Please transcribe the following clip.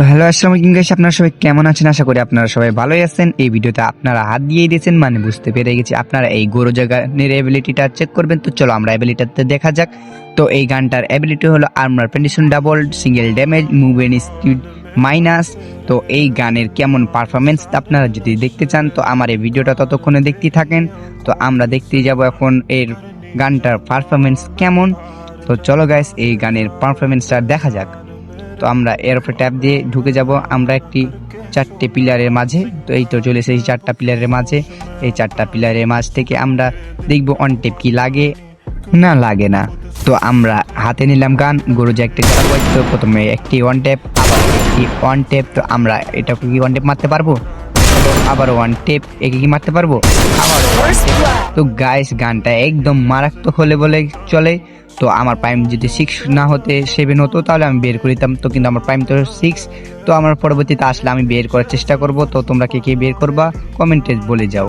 তো হ্যালো, আসসালামু আলাইকুম গাইস আপনারা সবাই কেমন আছেন? আশা করি আপনারা সবাই ভালোই আছেন। এই ভিডিওতে আপনারা হাত দিয়ে দিয়েছেন মানে বুঝতে পেরে গেছি আপনারা এই গরু জাগানের এবিলিটিটা চেক করবেন। তো চলো আমরা এবিলিটিতে দেখা যাক। তো এই গানটার এবিলিটি হলো armour পেন্ডিশন double single damage movement speed minus তো এই গানের কেমন পারফরমেন্স আপনারা যদি দেখতে চান, তো আমার এই ভিডিওটা ততক্ষণে দেখতেই থাকেন। তো আমরা দেখতেই যাব এখন এর গানটার পারফরমেন্স কেমন। তো চলো গাইস এই গানের পারফরমেন্সটা দেখা যাক। তো আমরা এর উপরে ট্যাপ দিয়ে ঢুকে যাব। আমরা একটি চারটে পিলারের মাঝে। তো এই তো চলে এসেছি চারটা পিলারের মাঝে। এই চারটা পিলারের মাঝ থেকে আমরা দেখব অন টেপ কি লাগে, না লাগে না। তো আমরা হাতে নিলাম গান। গরু যে একটা তো প্রথমে একটি ওয়ান টেপ আবার একটি ওয়ান টেপ তো আমরা এটা কি ওয়ান টেপ মারতে পারব? আবার ওয়ান টেপ একে কি মারতে পারব? আবার তো গাইস গানটা একদম মারাত্মক হলে বলে চলে। তো আমার প্রাইম যদি সিক্স না হতে সেভেন হতো, তাহলে আমি বের করে দিতাম। তো কিন্তু আমার প্রাইম তো সিক্স তো আমার পরবর্তীতে আসলে আমি বের করার চেষ্টা করব। তো তোমরা কে কে বের করবা কমেন্টে বলে যাও।